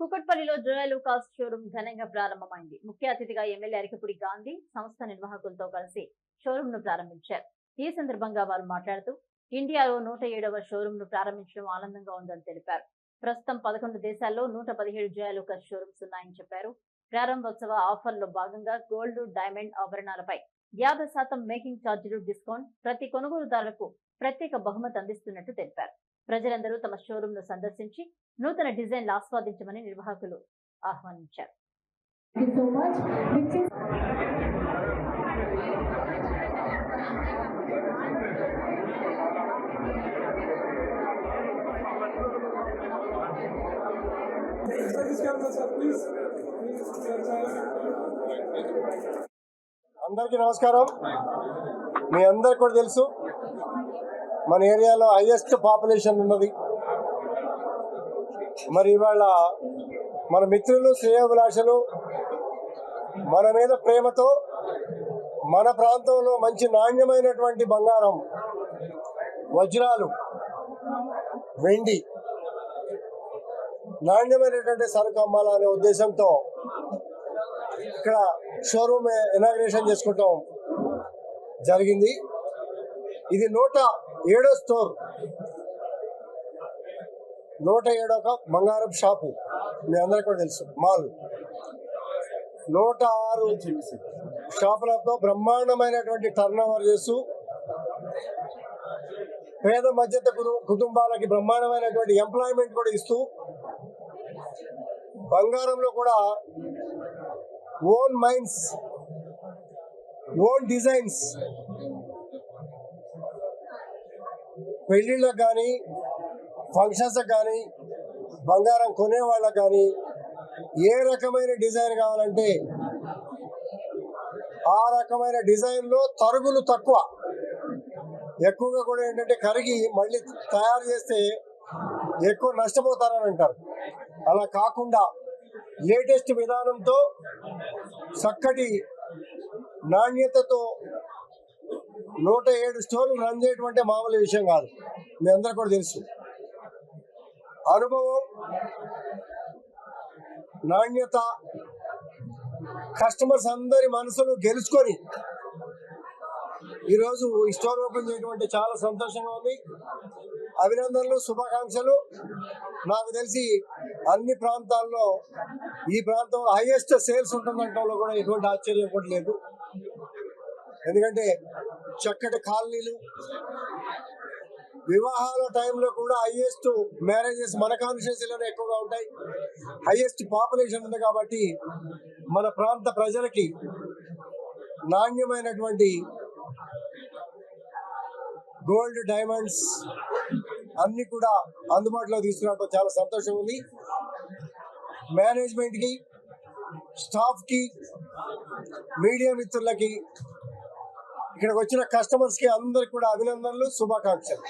కుకట్పల్లిలో Joel cost showroom ఘనంగా ప్రారంభమైంది. ముఖ్య అతిథిగా ఎమ్మెల్యే అరికపుడి గాంధీ సంస్థ నిర్వాహకులతో కలిసి షోరూమ్ను ప్రారంభించారు. ఈ సందర్భంగా వారు మాట్లాడుతూ ఇండియాలో నూట ఏడవ షోరూమ్ను ప్రారంభించడం ఆనందంగా ఉందని తెలిపారు. ప్రస్తుతం పదకొండు దేశాల్లో నూట పదిహేడు జోయల్ కాస్ట్ షోరూమ్స్ ఉన్నాయని చెప్పారు. ప్రారంభోత్సవ ఆఫర్లో భాగంగా గోల్డ్ డైమండ్ ఆభరణాలపై యాభై శాతం మేకింగ్ ఛార్జీలు డిస్కౌంట్ ప్రతి కొనుగోలుదారులకు ప్రత్యేక బహుమతి అందిస్తున్నట్టు తెలిపారు. ప్రజలందరూ తమ షోరూమ్ను సందర్శించి నూతన డిజైన్లు ఆస్వాదించమని నిర్వాహకులు ఆహ్వానించారు. అందరికీ నమస్కారం. మీ అందరికి కూడా తెలుసు. మన ఏరియాలో హైయెస్ట్ పాపులేషన్ ఉన్నది. మరి ఇవాళ మన మిత్రులు శ్రేయోభిలాషలు మన మీద ప్రేమతో మన ప్రాంతంలో మంచి నాణ్యమైనటువంటి బంగారం వజ్రాలు వెండి నాణ్యమైనటువంటి సరుకు అమ్మాలనే ఉద్దేశంతో ఇక్కడ షోరూమ్ ఇనాగ్రేషన్ చేసుకోవటం జరిగింది. ఇది నూట ఏడో స్టోర్. నూట ఏడో బంగారం షాపు. మీ అందరికి కూడా తెలుసు. మాల్. నూట ఆరు షాపులతో బ్రహ్మాండమైనటువంటి టర్న్ ఓవర్ చేస్తూ పేద మధ్యత కుటుంబాలకి బ్రహ్మాండమైనటువంటి ఎంప్లాయ్మెంట్ కూడా ఇస్తూ బంగారంలో కూడా ఓన్ మైండ్స్ ఓన్ డిజైన్స్ పెళ్ళిళ్ళకు కానీ ఫంక్షన్స్కి కానీ బంగారం కొనే వాళ్ళకు కానీ ఏ రకమైన డిజైన్ కావాలంటే ఆ రకమైన డిజైన్లో తరుగులు తక్కువ. ఎక్కువగా కూడా ఏంటంటే కరిగి మళ్ళీ తయారు చేస్తే ఎక్కువ నష్టపోతారని అంటారు. అలా కాకుండా లేటెస్ట్ విధానంతో చక్కటి నాణ్యతతో నూట ఏడు స్టోర్లు రన్ చేయడం అంటే మామూలు విషయం కాదు. మీ అందరూ కూడా తెలుసు. అనుభవం నాణ్యత కస్టమర్స్ అందరి మనసులు గెలుచుకొని ఈరోజు ఈ స్టోర్ ఓపెన్ చేయటం అంటే చాలా సంతోషంగా ఉంది. అభినందనలు శుభాకాంక్షలు. నాకు తెలిసి అన్ని ప్రాంతాల్లో ఈ ప్రాంతంలో హైయెస్ట్ సేల్స్ ఉంటుందంటే కూడా ఎటువంటి ఆశ్చర్యం కూడా లేదు. ఎందుకంటే చక్కటి కాలనీలు. వివాహాల టైంలో కూడా హైయెస్ట్ మ్యారేజెస్ మన కాన్స్టిట్యూన్సీలోనే ఎక్కువగా ఉంటాయి. హైయెస్ట్ పాపులేషన్ ఉంది కాబట్టి మన ప్రాంత ప్రజలకి నాణ్యమైనటువంటి గోల్డ్ డైమండ్స్ అన్ని కూడా అందుబాటులో తీసుకురావడం చాలా సంతోషం ఉంది. మేనేజ్మెంట్కి స్టాఫ్కి మీడియా మిత్రులకి ఇక్కడికి వచ్చిన కస్టమర్స్కి అందరికి కూడా అభినందనలు శుభాకాంక్షలు.